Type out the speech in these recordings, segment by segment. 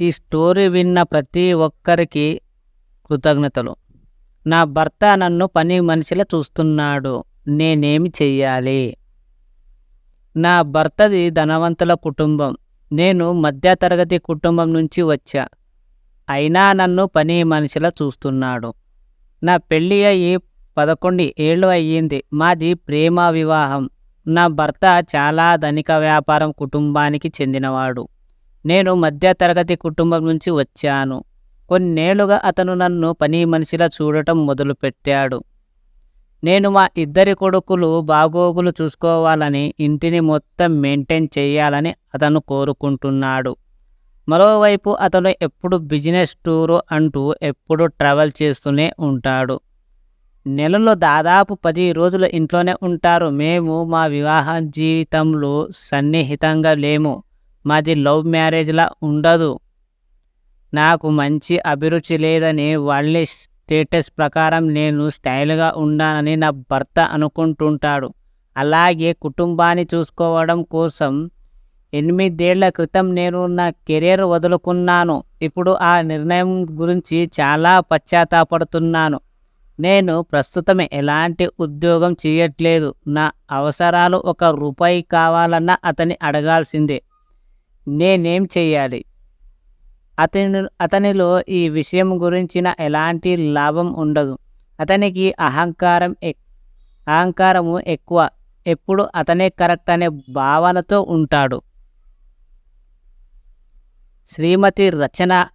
ఈ స్టోరీ విన్న ప్రతి ఒక్కరికి కృతజ్ఞతలు. నా భర్త నన్ను పని మనిషిలా చూస్తున్నాడు. నేనేమి చెయ్యాలి? నా భర్తది ధనవంతుల కుటుంబం. నేను మధ్యతరగతి కుటుంబం నుంచి వచ్చా. అయినా నన్ను పని మనిషిలా చూస్తున్నాడు. నా పెళ్ళి అయ్యి పదకొండు ఏళ్ళు అయ్యింది. మాది ప్రేమ వివాహం. నా భర్త చాలా ధనిక వ్యాపారం కుటుంబానికి చెందినవాడు. నేను మధ్యతరగతి కుటుంబం నుంచి వచ్చాను. కొన్నేళ్ళుగా అతను నన్ను పని మనిషిలా చూడటం మొదలుపెట్టాడు. నేను మా ఇద్దరి కొడుకులు బాగోగులు చూసుకోవాలని ఇంటిని మొత్తం మెయింటైన్ చేయాలని అతను కోరుకుంటున్నాడు. మరోవైపు అతను ఎప్పుడు బిజినెస్ టూరు అంటూ ఎప్పుడు ట్రావెల్ చేస్తూనే ఉంటాడు. నెలలో దాదాపు పది రోజులు ఇంట్లోనే ఉంటారు. మేము మా వివాహ జీవితంలో సన్నిహితంగా లేము. మాది లవ్ మ్యారేజ్లా ఉండదు. నాకు మంచి అభిరుచి లేదని వాళ్ళ స్టేటస్ ప్రకారం నేను స్టైల్గా ఉన్నానని నా భర్త అనుకుంటుంటాడు. అలాగే కుటుంబాన్ని చూసుకోవడం కోసం ఎనిమిదేళ్ళ క్రితం నేను నా కెరీర్ వదులుకున్నాను. ఇప్పుడు ఆ నిర్ణయం గురించి చాలా పశ్చాత్తాపడుతున్నాను. నేను ప్రస్తుతం ఎలాంటి ఉద్యోగం చేయట్లేదు. నా అవసరాలు ఒక రూపాయి కావాలన్నా అతని అడగాల్సిందే. నేనేం చెయ్యాలి? అతని అతనిలో ఈ విషయం గురించిన ఎలాంటి లాభం ఉండదు. అతనికి అహంకారం ఎక్ అహంకారము ఎక్కువ. ఎప్పుడు అతనే కరెక్ట్ అనే భావనతో ఉంటాడు. శ్రీమతి రచన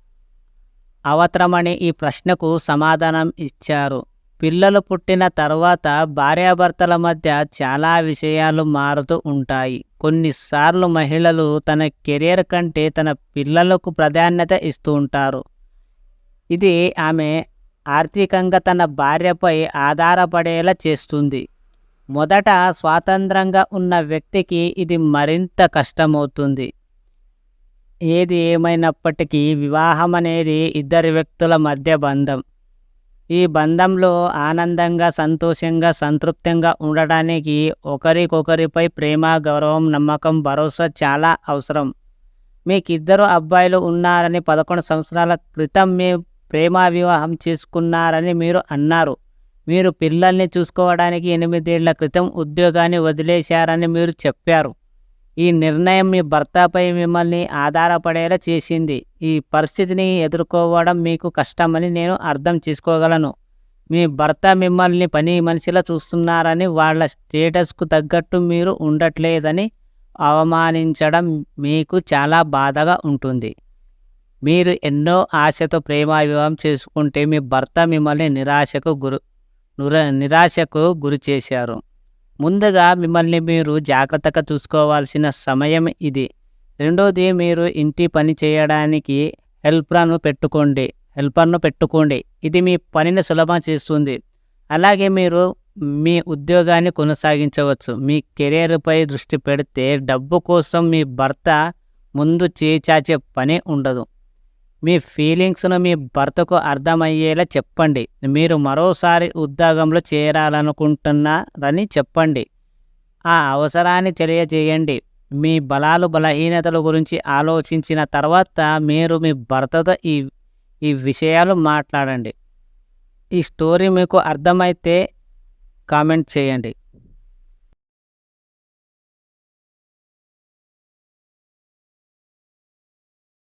అవతరమని ఈ ప్రశ్నకు సమాధానం ఇచ్చారు. పిల్లలు పుట్టిన తర్వాత భార్యాభర్తల మధ్య చాలా విషయాలు మారుతూ ఉంటాయి. కొన్నిసార్లు మహిళలు తన కెరీర్ కంటే తన పిల్లలకు ప్రాధాన్యత ఇస్తూ ఉంటారు. ఇది ఆమె ఆర్థికంగా తన భార్యపై ఆధారపడేలా చేస్తుంది. మొదట స్వాతంత్రంగా ఉన్న వ్యక్తికి ఇది మరింత కష్టమవుతుంది. ఏది ఏమైనప్పటికీ వివాహం అనేది ఇద్దరు వ్యక్తుల మధ్య బంధం. ఈ బంధంలో ఆనందంగా సంతోషంగా సంతృప్తంగా ఉండడానికి ఒకరికొకరిపై ప్రేమ గౌరవం నమ్మకం భరోసా చాలా అవసరం. మీకిద్దరు అబ్బాయిలు ఉన్నారని పదకొండు సంవత్సరాల క్రితం మీ ప్రేమ వివాహం చేసుకున్నారని మీరు అన్నారు. మీరు పిల్లల్ని చూసుకోవడానికి ఎనిమిదేళ్ళ క్రితం ఉద్యోగాన్ని వదిలేశారని మీరు చెప్పారు. ఈ నిర్ణయం మీ భర్తపై మిమ్మల్ని ఆధారపడేలా చేసింది. ఈ పరిస్థితిని ఎదుర్కోవడం మీకు కష్టమని నేను అర్థం చేసుకోగలను. మీ భర్త మిమ్మల్ని పని మనిషిలా చూస్తున్నారని వాళ్ళ స్టేటస్కు తగ్గట్టు మీరు ఉండట్లేదని అవమానించడం మీకు చాలా బాధగా ఉంటుంది. మీరు ఎన్నో ఆశతో ప్రేమ వివాహం చేసుకుంటే మీ భర్త మిమ్మల్ని నిరాశకు గురు నిరాశకు గురి చేశారు. ముందుగా మిమ్మల్ని మీరు జాగ్రత్తగా చూసుకోవాల్సిన సమయం ఇది. రెండోది మీరు ఇంటి పని చేయడానికి హెల్పర్ను పెట్టుకోండి. హెల్పర్ను పెట్టుకోండి. ఇది మీ పనిని సులభం చేస్తుంది. అలాగే మీరు మీ ఉద్యోగాన్ని కొనసాగించవచ్చు. మీ కెరీర్పై దృష్టి పెడితే డబ్బు కోసం మీ భర్త ముందు చేచాచే పని ఉండదు. మీ ఫీలింగ్స్ను మీ భర్తకు అర్థమయ్యేలా చెప్పండి. మీరు మరోసారి ఉద్యోగంలో చేరాలనుకుంటున్నారని చెప్పండి. ఆ అవసరాన్ని తెలియజేయండి. మీ బలాలు బలహీనతల గురించి ఆలోచించిన తర్వాత మీరు మీ భర్తతో ఈ ఈ విషయాలు మాట్లాడండి. ఈ స్టోరీ మీకు అర్థమైతే కామెంట్ చేయండి.